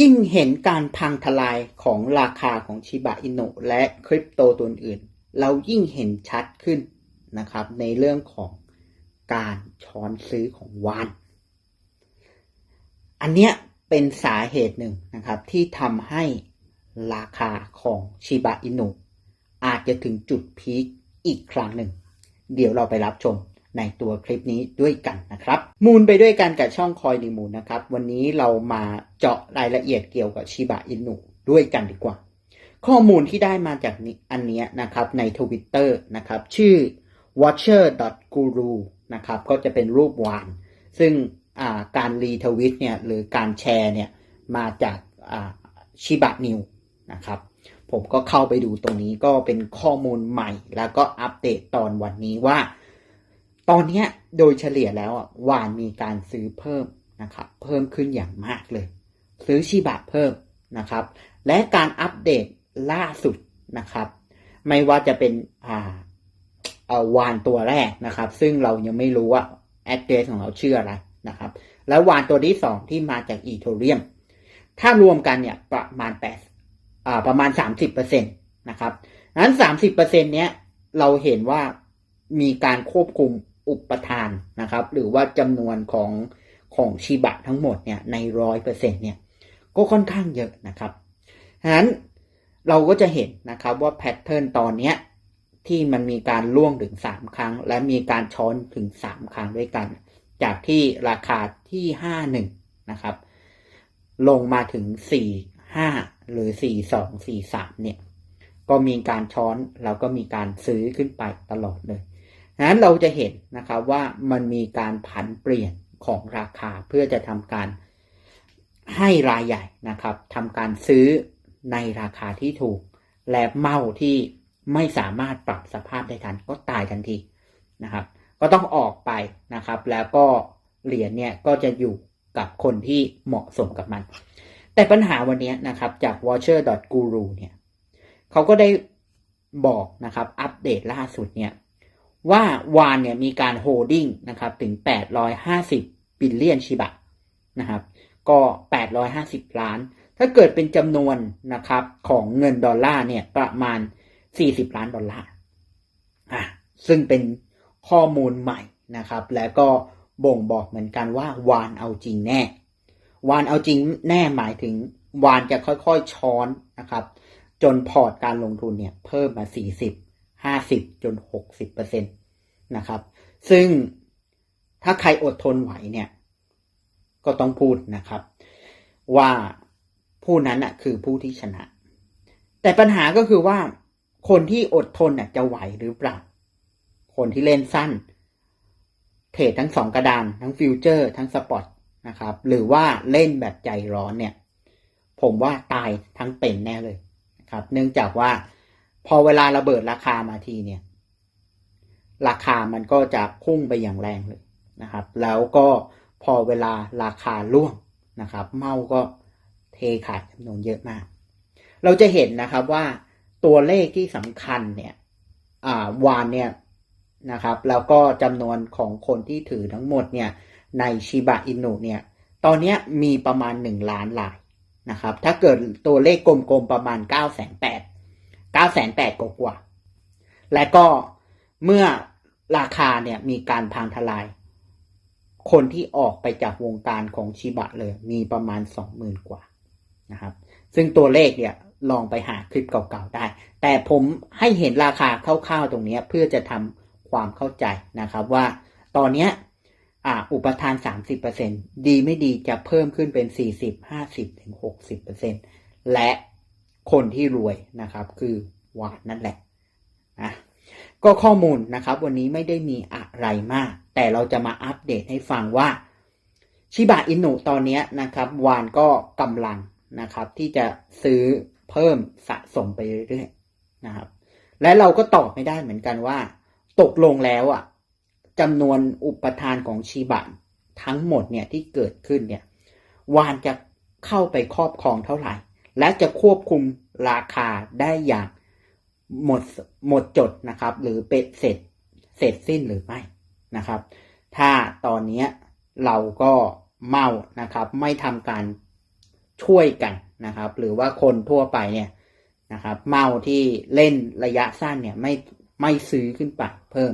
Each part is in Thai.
ยิ่งเห็นการพังทลายของราคาของชิบะอินุและคริปโตตัวอื่น เรายิ่งเห็นชัดขึ้นนะครับ ในเรื่องของการช้อนซื้อของวาน อันเนี้ยเป็นสาเหตุหนึ่งนะครับ ที่ทำให้ราคาของชิบะอินุอาจจะถึงจุดพีคอีกครั้งหนึ่ง เดี๋ยวเราไปรับชม ในตัวคลิปนี้ด้วยกันนะครับ มูลไปด้วยกันกับช่องคอยนิมูลนะครับ วันนี้เรามาเจาะรายละเอียดเกี่ยวกับชิบะอินุด้วยกันดีกว่า ข้อมูลที่ได้มาจากอันนี้นะครับในทวิตเตอร์นะครับชื่อ watcher.guru นะครับก็จะเป็นรูปวาน ซึ่งาการรีทวิตเนี่ยหรือการแชร์เนี่ยมาจากชิบะนิวนะครับผมก็เข้าไปดูตรงนี้ก็เป็นข้อมูลใหม่ แล้วก็อัปเดตตอนวันนี้ว่า ตอนนี้โดยเฉลี่ยแล้วอะวานมีการซื้อเพิ่มนะครับเพิ่มขึ้นอย่างมากเลย ซื้อชิบะเพิ่มนะครับ และการอัปเดตล่าสุดนะครับ ไม่ว่าจะเป็นอ่าเอวานตัวแรกนะครับ ซึ่งเรายังไม่รู้ว่า address ของเราชื่ออะไรนะครับ แล้ววานตัวที่สองที่มาจากอีโทเรียม ถ้ารวมกันเนี่ยประมาณแปดอ่าประมาณสามสิบเปอร์เซ็นตนะครับนั้นสามสิบเปอร์เซ็นเนี้ยเราเห็นว่ามีการควบคุม อุปทานนะครับ หรือว่าจำนวนของของชิบะทั้งหมดเนี่ยในร้อยเปอร์เซ็นเนี่ยก็ค่อนข้างเยอะนะครับฉะนั้นเราก็จะเห็นนะครับว่าแพทเทิร์นตอนเนี้ยที่มันมีการล่วงถึงสามครั้ง และมีการช้อนถึงสามครั้งด้วยกัน จากที่ราคาที่ห้าหนึ่งนะครับ ลงมาถึงสี่ห้าหรือสี่สองสี่สามเนี่ย ก็มีการช้อนแล้วก็มีการซื้อขึ้นไปตลอดเลย นั้นเราจะเห็นนะครับว่ามันมีการผันเปลี่ยนของราคาเพื่อจะทำการให้รายใหญ่นะครับทำการซื้อในราคาที่ถูก และเมาที่ไม่สามารถปรับสภาพได้ทันก็ตายทันทีนะครับ ก็ต้องออกไปนะครับ แล้วก็เหรียญเนี่ยก็จะอยู่กับคนที่เหมาะสมกับมัน แต่ปัญหาวันนี้นะครับจาก watcher.guru เนี่ยเขาก็ได้บอกนะครับ อัปเดตล่าสุดเนี่ย ว่าวานเนี่ยมีการโฮดดิ้งนะครับถึง 850 บิลเลียนชิบะนะครับก็ 850 ล้าน ถ้าเกิดเป็นจำนวนนะครับของเงินดอลลาร์เนี่ยประมาณ 40 ล้านดอลลาร์อะซึ่งเป็นข้อมูลใหม่นะครับ แล้วก็บ่งบอกเหมือนกันว่าวานเอาจริงแน่ วานเอาจริงแน่หมายถึงวานจะค่อยๆช้อนนะครับ จนพอร์ตการลงทุนเนี่ยเพิ่มมา 40 50จน60เปอร์เซ็นตนะครับ ซึ่งถ้าใครอดทนไหวเนี่ย ก็ต้องพูดนะครับ ว่าผู้นั้นอะ คือผู้ที่ชนะ แต่ปัญหาก็คือว่าคนที่อดทนน่ะจะไหวหรือเปล่า คนที่เล่นสั้น เทรดทั้งสองกระดาน ทั้งฟิวเจอร์ ทั้งสปอตนะครับ หรือว่าเล่นแบบใจร้อนเนี่ย ผมว่าตายทั้งเป็นแน่เลยนะครับ เนื่องจากว่า พอเวลาระเบิดราคามาทีเนี่ย ราคามันก็จะพุ่งไปอย่างแรงเลยนะครับ แล้วก็พอเวลาราคาล่วงนะครับ เมาก็เทขายจำนวนเยอะมาก เราจะเห็นนะครับว่าตัวเลขที่สำคัญเนี่ย อ่าวานเนี่ยนะครับ แล้วก็จำนวนของคนที่ถือทั้งหมดเนี่ยในชิบะอินุเนี่ย ตอนนี้มีประมาณหนึ่งล้านลายนะครับ ถ้าเกิดตัวเลขกลมๆประมาณ9ก้าแสนแปด เก้าแสนแปดกว่า และก็เมื่อราคาเนี่ยมีการพังทลาย คนที่ออกไปจากวงการของชิบะเลย มีประมาณสองหมื่นกว่านะครับ ซึ่งตัวเลขเนี่ยลองไปหาคลิปเก่าๆได้ แต่ผมให้เห็นราคาคร่าวๆตรงนี้เพื่อจะทำความเข้าใจนะครับว่าตอนนี้ออุปทาน 30%ดีไม่ดีจะเพิ่มขึ้นเป็น 40 50ถึง60%และ คนที่รวยนะครับ คือวาดนั่นแหละนะก็ข้อมูลนะครับ วันนี้ไม่ได้มีอะไรมาก แต่เราจะมาอัปเดตให้ฟังว่าชิบะอินุตอนนี้นะครับ วานก็กำลังนะครับ ที่จะซื้อเพิ่มสะสมไปเรื่อยๆนะครับ และเราก็ตอบไม่ได้เหมือนกันว่า ตกลงแล้วอะจำนวนอุปทานของชีบะทั้งหมดเนี่ยที่เกิดขึ้นเนี่ย วานจะเข้าไปครอบครองเท่าไหร่ และจะควบคุมราคาได้อย่างหมดหมดจดนะครับ หรือเป็นเสร็จเสร็จสิ้นหรือไม่นะครับ ถ้าตอนนี้เราก็เมานะครับ ไม่ทำการช่วยกันนะครับ หรือว่าคนทั่วไปเนี่ยนะครับ เมาที่เล่นระยะสั้นเนี่ยไม่ไม่ซื้อขึ้นไปเพิ่ม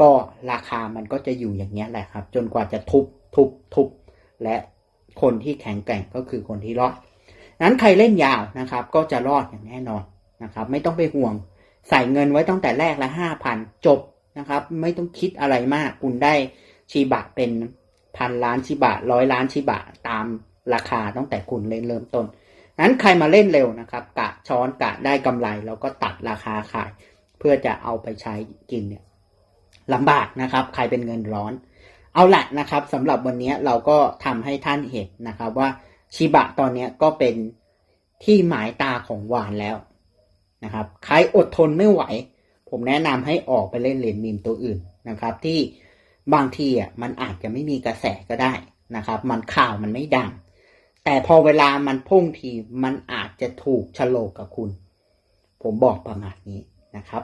ก็ราคามันก็จะอยู่อย่างเงี้ยแหละครับ จนกว่าจะทุบทุบทุบและคนที่แข็งแกร่งก็คือคนที่รอด นั้นใครเล่นยาวนะครับ ก็จะรอดอย่างแน่นอนนะครับ ไม่ต้องไปห่วง ใส่เงินไว้ตั้งแต่แรกละห้าพันจบนะครับ ไม่ต้องคิดอะไรมาก คุณได้ชีบะเป็นพันล้านชิบะร้อยล้านชิบะตามราคาตั้งแต่คุณเล่นเริ่มต้นนั้นใครมาเล่นเร็วนะครับ กะช้อนกะได้กำไรแล้วก็ตัดราคาขาย เพื่อจะเอาไปใช้กินเนี่ยลำบากนะครับ ใครเป็นเงินร้อน เอาละนะครับสำหรับวันนี้เราก็ทำให้ท่านเห็นนะครับว่า ชิบะตอนนี้ก็เป็นที่หมายตาของหวานแล้วนะครับ ใครอดทนไม่ไหว ผมแนะนำให้ออกไปเล่นเหรียญมีมตัวอื่นนะครับ ที่บางทีอะมันอาจจะไม่มีกระแสก็ได้นะครับ มันข่าวมันไม่ดัง แต่พอเวลามันพุ่งทีมันอาจจะถูกฉลกกับคุณ ผมบอกประมาณนี้นะครับ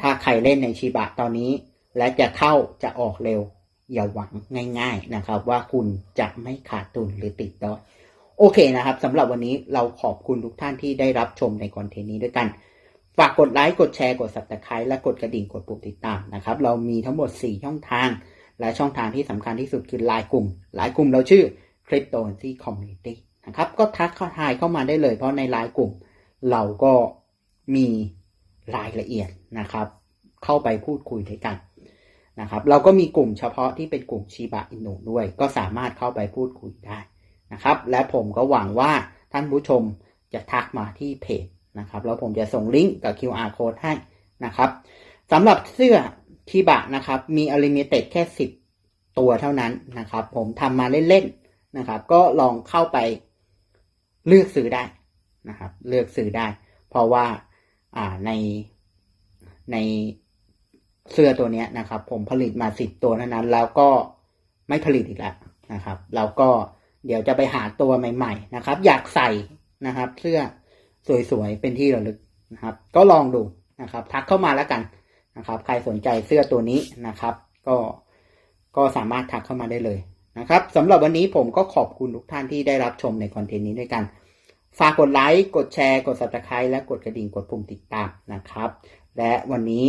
ถ้าใครเล่นในชิบะตอนนี้ และจะเข้าจะออกเร็ว อย่าหวังง่าย ๆนะครับ ว่าคุณจะไม่ขาดทุนหรือติดดอย โอเคนะครับสำหรับวันนี้เราขอบคุณทุกท่านที่ได้รับชมในคอนเทนต์นี้ด้วยกัน ฝากกดไลค์ กดแชร์ กด subscribe และกดกระดิ่ง กดปุ่มติดตามนะครับ เรามีทั้งหมด 4 ช่องทาง และช่องทางที่สำคัญที่สุดคือไลน์กลุ่มไลน์กลุ่มเราชื่อ Cryptocurrency Community นะครับ ก็ทักเข้าทายเข้ามาได้เลย เพราะในไลน์กลุ่ม เราก็มีรายละเอียดนะครับ เข้าไปพูดคุยด้วยกันนะครับ เราก็มีกลุ่มเฉพาะที่เป็นกลุ่มชีบะอินุด้วย ก็สามารถเข้าไปพูดคุยได้ นะครับ และผมก็หวังว่าท่านผู้ชมจะทักมาที่เพจนะครับ แล้วผมจะส่งลิงก์กับ QR code ให้นะครับสำหรับเสื้อชีบะนะครับ มีอลิมิเต็ดแค่ 10 ตัวเท่านั้นนะครับ ผมทำมาเล่นๆนะครับ ก็ลองเข้าไปเลือกซื้อได้นะครับ เลือกซื้อได้ เพราะว่าอ่าในในเสื้อตัวนี้นะครับ ผมผลิตมาสิบตัวเท่านั้น แล้วก็ไม่ผลิตอีกแล้วนะครับ แล้วก็ เดี๋ยวจะไปหาตัวใหม่ ๆ นะครับ อยากใส่นะครับ เสื้อสวยๆเป็นที่ระลึกนะครับ ก็ลองดูนะครับ ทักเข้ามาแล้วกันนะครับ ใครสนใจเสื้อตัวนี้นะครับ ก็ก็สามารถทักเข้ามาได้เลยนะครับสำหรับวันนี้ผมก็ขอบคุณทุกท่านที่ได้รับชมในคอนเทนต์นี้ด้วยกัน ฝากกดไลค์กดแชร์ กด subscribe และกดกระดิ่งกดปุ่มติดตามนะครับ และวันนี้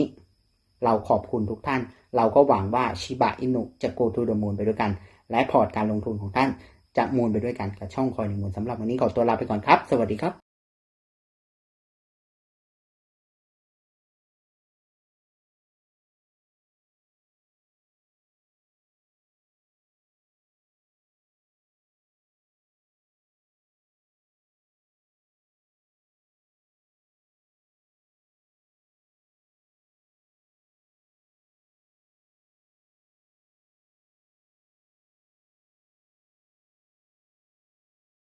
เราขอบคุณทุกท่าน เราก็หวังว่าชิบะอินุจะ go to the moon ไปด้วยกัน และพอร์ตการลงทุนของท่าน จะมูลไปด้วยกันกับช่องคอยในมูลสำหรับวันนี้ขอตัวลาไปก่อนครับ สวัสดีครับ